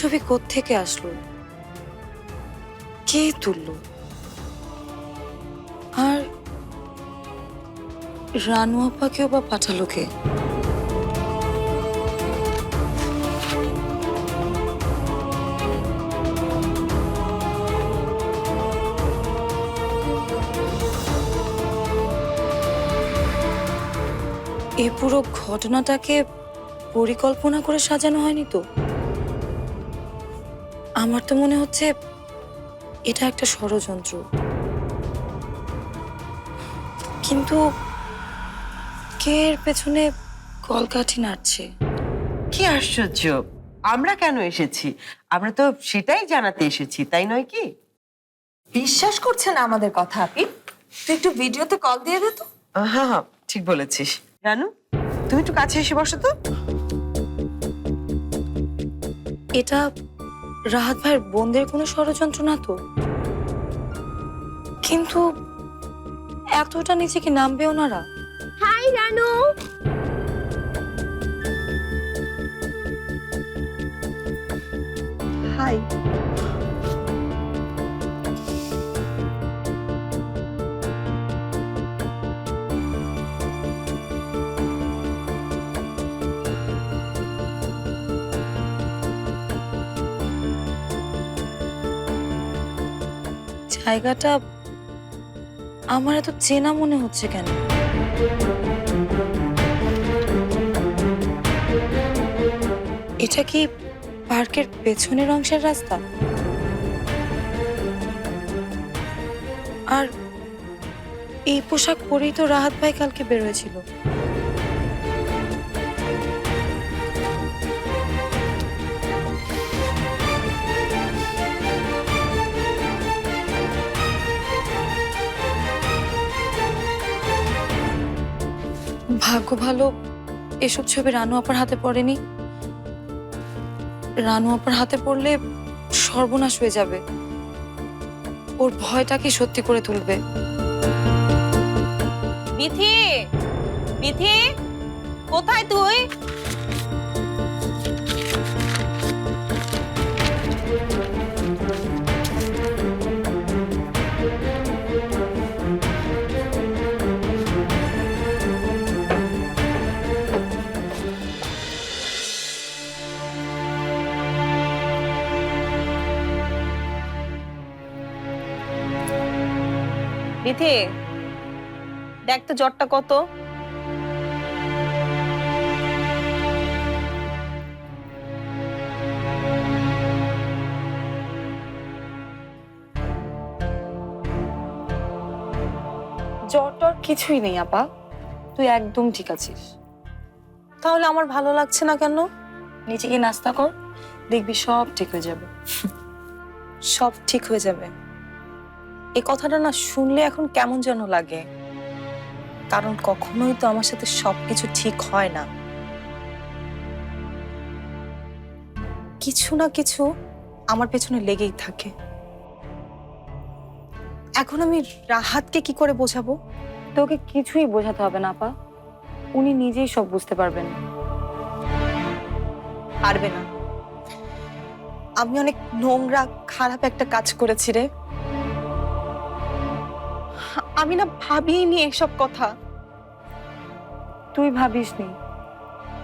ছবি কোত্থেকে আসলো? কে তুললো? আর রানু আপাকেও বা পাঠালো কে? এ পুরো ঘটনাটাকে পরিকল্পনা করে সাজানো হয়নি তো? আমার তো মনে হচ্ছে এটা একটা ষড়যন্ত্র। কিন্তু কে এর পেছনে কলকাঠি নাড়ছে? কি আশ্চর্য! আমরা কেন এসেছি? আমরা তো সেটাই জানাতে এসেছি তাই নয় কি? বিশ্বাস করছে না আমাদের কথা আপনি? তুই একটু ভিডিওতে কল দিয়ে দে তো। হ্যাঁ হ্যাঁ ঠিক বলেছিস। রানু তুমি একটু কাছে এসে বসো তো। এটা রাহাত ভাইয়ের বোনদের কোনো ষড়যন্ত্র না তো? কিন্তু এতটা নিচে কি নামবে ওনারা হাই রানু। হাই। জায়গাটা আমার এত চেনা মনে হচ্ছে কেন? এটা কি পার্কের পেছনের অংশের রাস্তা? আর এই পোশাক পরেই তো রাহাত ভাই কালকে বেরোয়েছিল ভাগ্য ভালো, এসব ছবি রানু আপার হাতে পড়েনি। রানু আপার হাতে পড়লে সর্বনাশ হয়ে যাবে। ওর ভয়টাকে সত্যি করে তুলবে। বিথি বিথি কোথায় তুই? বিথি দেখ তো জ্বরটা কত। জ্বর টর কিছুই নেই, আপা। তুই একদম ঠিক আছিস। তাহলে আমার ভালো লাগছে না কেন? নিচে গিয়ে নাস্তা কর, দেখবি সব ঠিক হয়ে যাবে। সব ঠিক হয়ে যাবে। এই কথাটা না শুনলে এখন কেমন যেন লাগে। কারণ কখনোই তো আমার সাথে সবকিছু ঠিক হয় না। কিছু না কিছু আমার পেছনে লেগেই থাকে। এখন আমি রাহাতকে কি করে বোঝাবো? তোকে কিছুই বোঝাতে হবে না আপা। উনি নিজেই সব বুঝতে পারবেন। পারবে না। আমি অনেক নোংরা খারাপ একটা কাজ করেছি রে। আমি না ভাবিনি এসব কথা। তুই ভাবিসনি।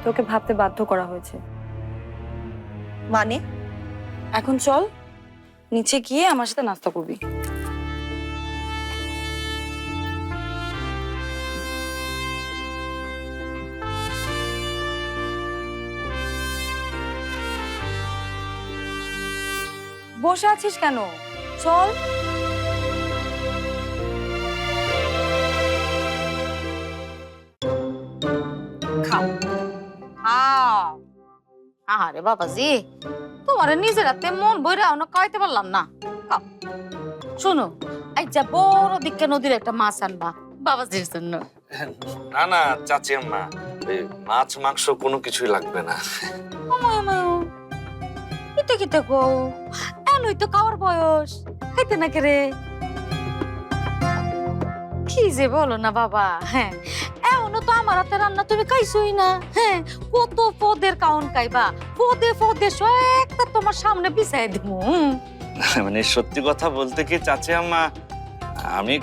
তোকে ভাবতে বাধ্য করা হয়েছে। মানে? এখন চল নিচে গিয়ে আমার সাথে নাস্তা করবি। বসে আছিস কেন? চল। খাও। খাও। আরে বাবাজি তোমার নিজের হাতে মন বইরা অন্য খাইতে পারলাম না। খাও। শোনো এই যা বড় দিকে নদীর একটা মাছ আনবা বাবাজির জন্য। না না চাচি আম্মা মাছ মাংস কোনো কিছুই লাগবে না। কিতে কিতে গো? এনই তো খাওয়ার বয়স। খাইতে না রে? কি যে বলো না বাবা হ্যাঁ। এখনও তো আমার হাতে রান্না তুমি খাইছই না। হ্যাঁ কত পদের কাউন খাইবা। পদে পদে একটা তোমার সামনে বিছাই দিব মানে সত্যি কথা বলতে কি চাচি আম্মা আমি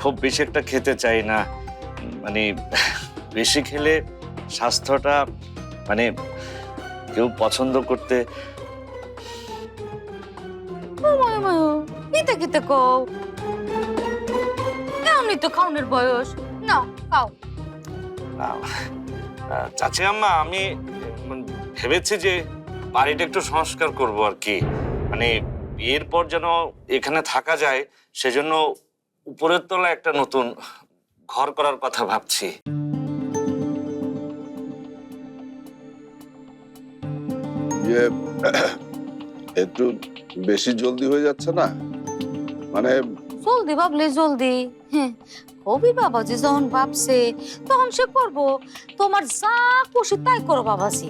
খুব বেশি একটা খেতে চাই না। মানে বেশি খেলে স্বাস্থ্যটা মানে কেউ পছন্দ করতে ইতে কিতে কও? এমনি তো খাওনের বয়স। নাও খাও। চাচি আম্মা আমি ভেবেছি যে বাড়িটা একটু সংস্কার করব আর কি। মানে বিয়ের পর যেন এখানে থাকা যায় সেজন্য উপরের তলায় একটা নতুন ঘর করার কথা ভাবছি। ইয়ে একটু বেশি জলদি হয়ে যাচ্ছে না? মানে জলদি ভাবলে জলদি। কবি বাবাজি যখন ভাবছে, তখন সে করব, তোমার যা খুশি তাই করো বাবাজি।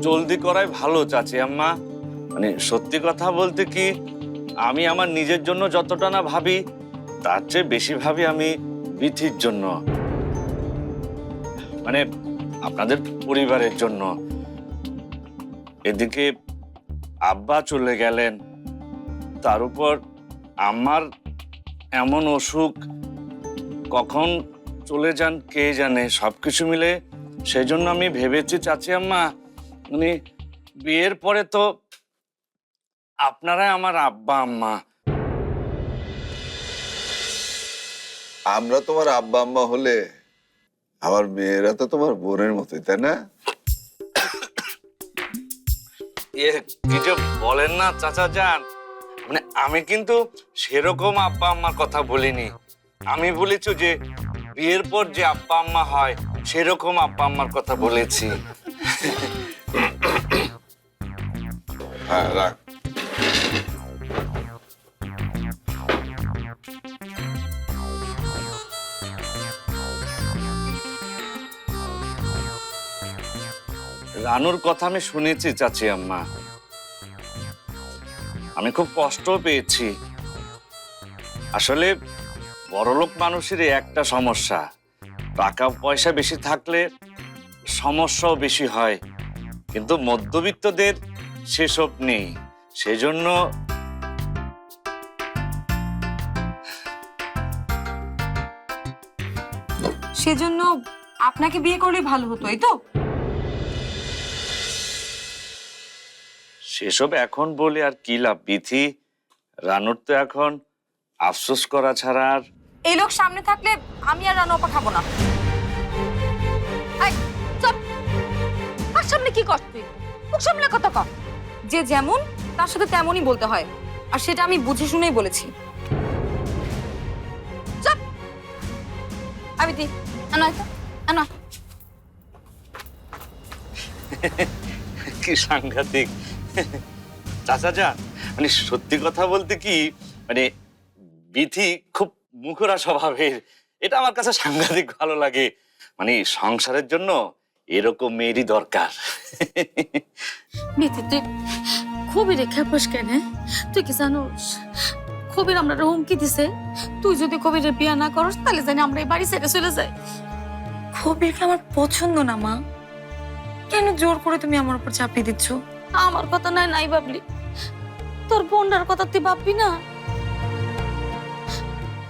জলদি করাই ভালো চাচি আম্মা। মানে সত্যি কথা বলতে কি, আমি আমার নিজের জন্য যতটা না ভাবি, তার চেয়ে বেশি ভাবি আমি বিথির জন্য। মানে আপনাদের পরিবারের জন্য। এদিকে আব্বা চলে গেলেন। তার উপর আমার এমন অসুখ কখন চলে যান কে জানে সব কিছু মিলে। সেই জন্য আমি ভেবেছি চাচি আম্মা মানে বিয়ের পরে তো আপনারাই আমার আব্বা আম্মা। আমরা তোমার আব্বা আম্মা হলে আমার মেয়েরা তো তোমার বোনের মতোই তাই না? ইয়ে কি যে বলেন না চাচা যান। মানে আমি কিন্তু সেরকম আব্বা আম্মার কথা বলিনি। আমি বলেছি যে বিয়ের পর যে আব্বা আম্মা হয় সেরকম আব্বা আম্মার কথা বলেছি। হ্যাঁ রাখ। রানুর কথা আমি শুনেছি চাচি আম্মা। আমি খুব কষ্ট পেয়েছি। আসলে বড়লোক মানুষের একটা সমস্যা। টাকা পয়সা বেশি থাকলে সমস্যাও বেশি হয়। কিন্তু মধ্যবিত্তদের সেসব নেই। সেজন্য সেজন্য আপনাকে বিয়ে করলে ভালো হতো, এই তো? সেসব এখন বলে আর কি লাভ? বিথি রানুর তো এখন আফসোস করা ছাড়া আর এই লোক সামনে থাকলে আমি আর রান্না আপা খাব না। এই চুপ আর সামনে কি করছ তুই? মুখ সামনে কথা কম যে যেমন তার সাথে তেমনই বলতে হয়। আর সেটা আমি বুঝে শুনেই বলেছি। আমি দি আনা আনা কি সাংঘাতিক। চাচা যান মানে সত্যি কথা বলতে কি মানে বিথি খুব মুখরা স্বভাবের। এটা আমার কাছে সাংঘাতিক ভালো লাগে। মানে সংসারের জন্য এরকম মেয়েরই দরকার। মিতি তুই খুবই রেখে বস কেন তুই কি জানোস কবির আমরা হুমকি দিছে। তুই যদি কবিরের বিয়া না করস, তাহলে জানি আমরা এই বাড়ি ছেড়ে চলে যাই। কবিরকে আমার পছন্দ না, মা। কেন জোর করে তুমি আমার উপর চাপিয়ে দিচ্ছ? আমার কথা নাই নাই ভাবলি। তোর বোনটার কথা তুই ভাববি না?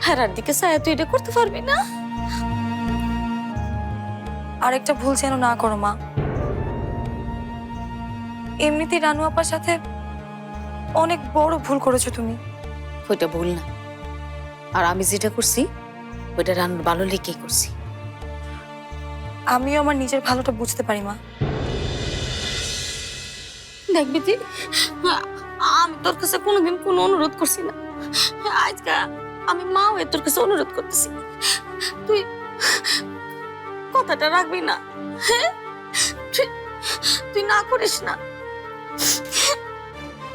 হেরার দিকে সায়া তুই এটা করতে পারবি না? আরেকটা ভুল যেন না করো মা। এমনিতেই রানু আপার সাথে অনেক বড় ভুল করেছ তুমি। ওইটা ভুল না। আর আমি যেটা করছি ওইটা রান্নার ভালো লেগে করছি। আমিও আমার নিজের ভালোটা বুঝতে পারি মা। দেখবি তুই? আমি তোর কাছে কোনোদিন কোনো অনুরোধ করছি না। আজকে আমি মা হয়ে তোর কাছে অনুরোধ করতেছি। তুই কথাটা রাখবি না হ্যাঁ? তুই- না করিস না।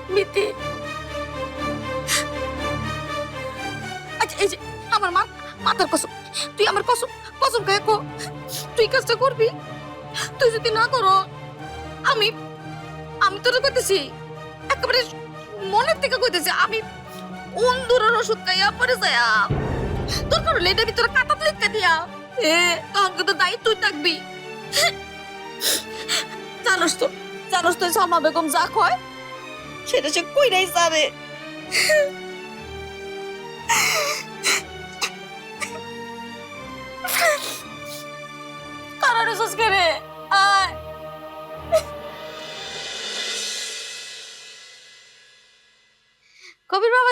মিতি। আচ্ছা এই যে আমার মা, মাথার কসম, তুই আমার কসম কসম খায় তুই কাজটা করবি? তুই যদি না করো, আমি আমি তোর কইতেছি। একেবারে মনের থেকে কইতেছি, আমি অন্ধুরের ওষুধ খাইয়া পরে যায়া। দরকার হলে এটার ভিতরে কাটা লিখতে দিয়া? এ অঙ্ক তো দায়িত্ব তুই থাকবি। জানোস তো জানোস তো সালমা বেগম যা কয়, সেটা সে কইরাই যাবে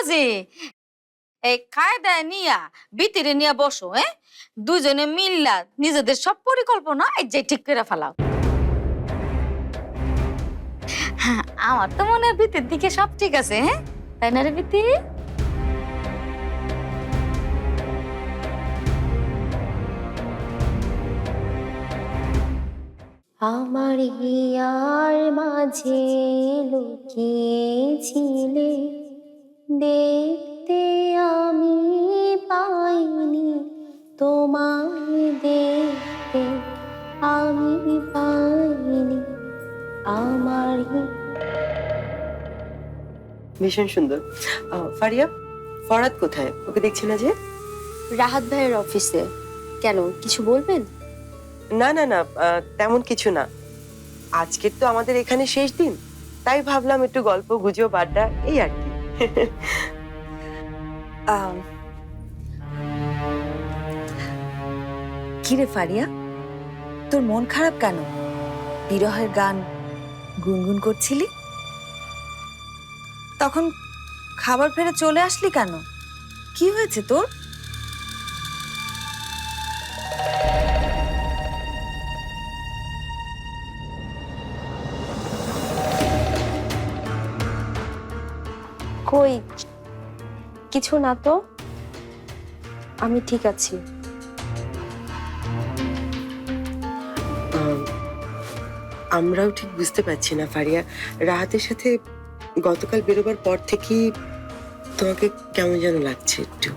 বাবাজি এই কায়দায় নিয়া ভিতরে নিয়া বসো হ্যাঁ? দুজনে মিল্লা নিজেদের সব পরিকল্পনা এই যে ঠিক করে ফেলাও। হ্যাঁ, আমার তো মনে হয় ভিতের দিকে সব ঠিক আছে হ্যাঁ? তাই না রে ভিতি? আমার হিয়ার মাঝে লুকিয়েছিলে। দেখতে আমি পাইনি। তোমায় দেখতে আমি পাইনি। আমার ভীষণ সুন্দর। ফারিয়া ফরাদ কোথায়? ওকে দেখছি না যে? রাহাত ভাইয়ের অফিসে। কেন কিছু বলবেন? না না না তেমন কিছু না। আজকের তো আমাদের এখানে শেষ দিন। তাই ভাবলাম একটু গল্প গুজব আড্ডা এই আর কি। আম, কিরে ফারিয়া? তোর মন খারাপ কেন? বিরহের গান গুনগুন করছিলি? তখন খাবার ফেরে চলে আসলি কেন? কি হয়েছে তোর? কই কিছু না তো? আমি ঠিক আছি। আমরাও ঠিক বুঝতে পারছি না ফারিয়া। রাহাতের সাথে গতকাল বেরোবার পর থেকেই তোমাকে কেমন যেন লাগছে একটু।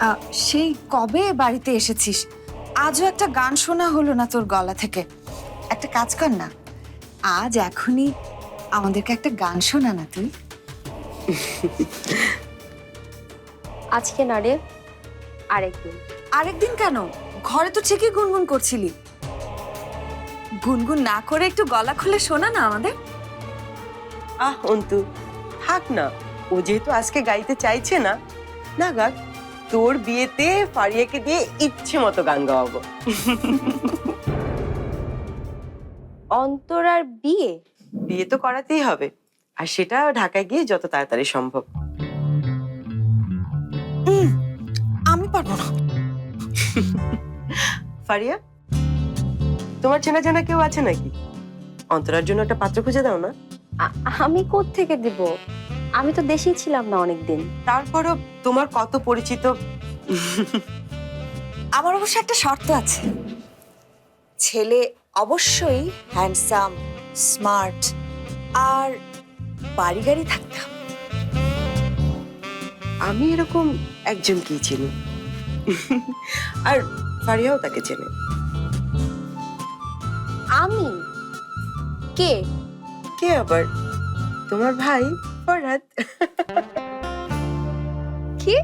আ, সেই কবে বাড়িতে এসেছিস? আজও একটা গান শোনা হলো না তোর গলা থেকে। একটা কাজ কর না। আজ এখনই আমাদেরকে একটা গান শোনা না তুই। আজকে না রে আরেকদিন। আরেকদিন কেন? ঘরে তো ঠিকই গুনগুন করছিলি। গুনগুন না করে একটু গলা খুলে শোনা না আমাদের। আহ অন্তু থাক না। ও যেহেতু আজকে গাইতে চাইছে না না গাক তোর বিয়েতে ফারিয়াকে দিয়ে ইচ্ছে মতো গান গাওয়াবো। অন্তরার বিয়ে? বিয়ে তো করাতেই হবে। আর সেটা ঢাকায় গিয়ে যত তাড়াতাড়ি সম্ভব। আমি পারব না। ফারিয়া তোমার চেনা জানা কেউ আছে নাকি? অন্তরার জন্য একটা পাত্র খুঁজে দাও না। আমি থেকে দিব? আমি তো দেশেই ছিলাম না অনেকদিন। তারপরও তোমার কত পরিচিত? আমার অবশ্য একটা শর্ত আছে। ছেলে অবশ্যই হ্যান্ডসাম স্মার্ট আর বাড়ি গাড়ি থাকতে হবে আমি এরকম একজনকেই চিনি? আর ফারিয়াও তাকে চেনে। আমি? কে? কে আবার? তোমার ভাই ফরহাদ। কি?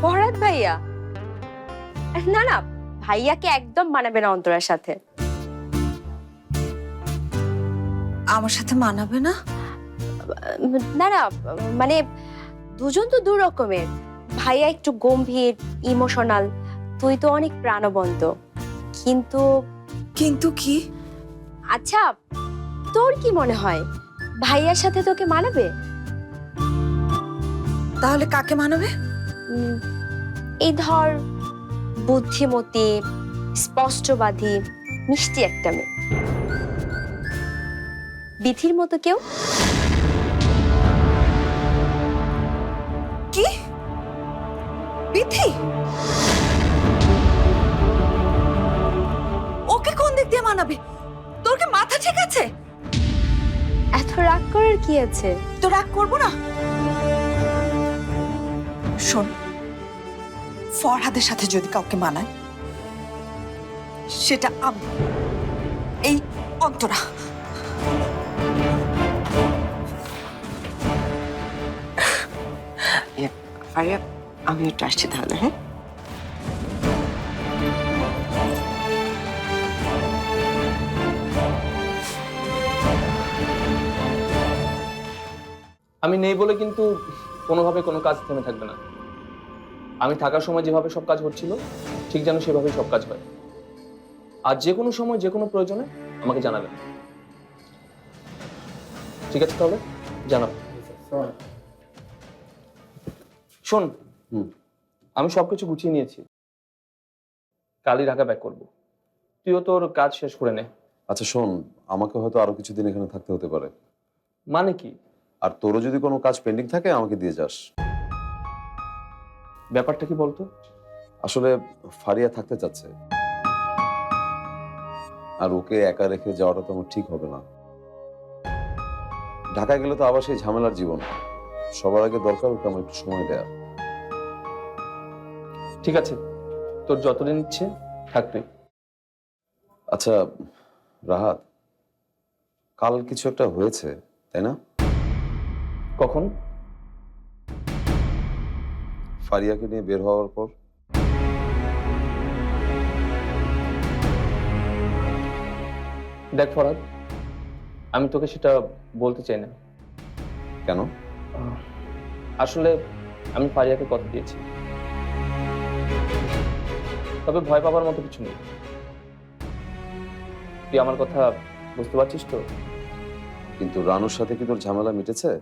ফরহাদ ভাইয়া? না না ভাইয়াকে একদম মানাবে না অন্তরার সাথে। আমার সাথে মানাবে না? না না মানে দুজন তো দু রকমের। ভাইয়া একটু গম্ভীর ইমোশনাল তুই তো অনেক প্রাণবন্ত। কিন্তু কিন্তু কি? আচ্ছা তোর কি মনে হয়? ভাইয়ার সাথে তোকে মানাবে? তাহলে কাকে মানাবে? এই ধর বুদ্ধিমতী স্পষ্টবাদী মিষ্টি একটা মেয়ে। বিধির মতো কেউ? কি? বিথি? ওকে কোন দিক দিয়ে মানাবে? তোর কি মাথা ঠিক আছে? এত রাগ করার কি আছে? তো রাগ করব না। শোন ফরহাদের সাথে যদি কাউকে মানায় সেটা আমি এই অন্তরা। ফারিয়া আমি একটু আসছি তাহলে হ্যাঁ? আমি নেই বলে কিন্তু কোনোভাবে কোনো কাজ থেমে থাকবে না। আমি থাকার সময় যেভাবে সব কাজ হচ্ছিল ঠিক যেন সেভাবেই সব কাজ হয়। আর যে কোনো সময় যে কোনো প্রয়োজনে আমাকে জানাবেন। ঠিক আছে তাহলে? জানাব। শোন আমি সবকিছু গুছিয়ে নিয়েছি। কালই ঢাকা ব্যাক করব। তুইও তোর কাজ শেষ করে নে। আচ্ছা শোন আমাকে হয়তো আরও কিছুদিন এখানে থাকতে হতে পারে। মানে কি? আর তোরও যদি কোনো কাজ পেন্ডিং থাকে আমাকে দিয়ে যাস। ব্যাপারটা কি বলতো? আসলে ফারিয়া থাকতে চাচ্ছে। আর ওকে একা রেখে যাওয়াটা তো আমার ঠিক হবে না। ঢাকায় গেলে তো আবার সেই ঝামেলার জীবন। সবার আগে দরকার ওকে আমার একটু সময় দেয়া। ঠিক আছে তোর যতদিন ইচ্ছে থাকবি আচ্ছা রাহাত কাল কিছু একটা হয়েছে তাই না? কখন? ফারিয়াকে নিয়ে বের হওয়ার পর। দেখ ফরাদ আমি তোকে সেটা বলতে চাই না। কেন? আসলে আমি ফারিয়াকে কথা দিয়েছি। তবে ভয় পাবার মতো কিছু নেই। তুই আমার কথা বুঝতে পারছিস তো? কিন্তু রানুর সাথে কি তোর ঝামেলা মিটেছে?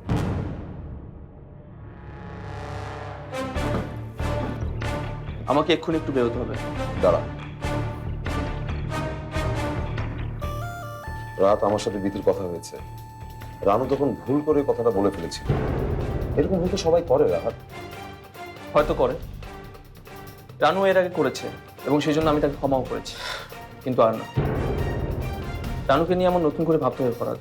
আমাকে এক্ষুনি একটু বেরোতে হবে। দাঁড়া। রাত আমার সাথে বিতির কথা হয়েছে। রানু তখন ভুল করে কথাটা বলে ফেলেছিল। এরকম হয়তো সবাই করে রাহাত। হয়তো করে। রানু এর আগে করেছে এবং সেই জন্য আমি তাকে ক্ষমাও করেছি। কিন্তু আর না। রানুকে নিয়ে আমার নতুন করে ভাবতে হবে ফরাদ।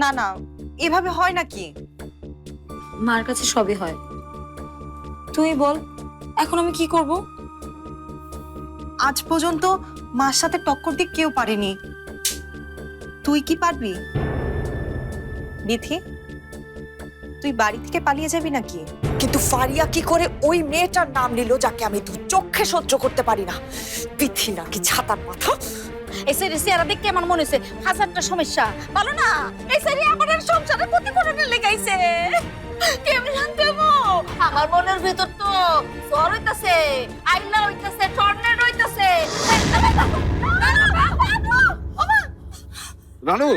না না এভাবে হয় নাকি? মার কাছে সবই হয়। তুই বল এখন আমি কি করব? আজ পর্যন্ত মার সাথে টক্কর দিয়ে কেউ পারেনি। তুই কি পারবি? বিথি তুই বাড়ি থেকে পালিয়ে যাবি নাকি? কিন্তু ফারিয়া কি করে ওই মেয়েটার নাম নিল যাকে আমি দু চোখে সহ্য করতে পারি না? পিথি নাকি ছাতার মাথা? এসে রেসে আর দেখে আমার মনে হচ্ছে হাজারটা সমস্যা। ভালো না এসে রে আমার সংসারের প্রতি কোনো লেগাইছে কেমন জানতে আমার মনের ভিতর তো জ্বর হইতাছে আইলা হইতাছে টর্নেড হইতাছে রানু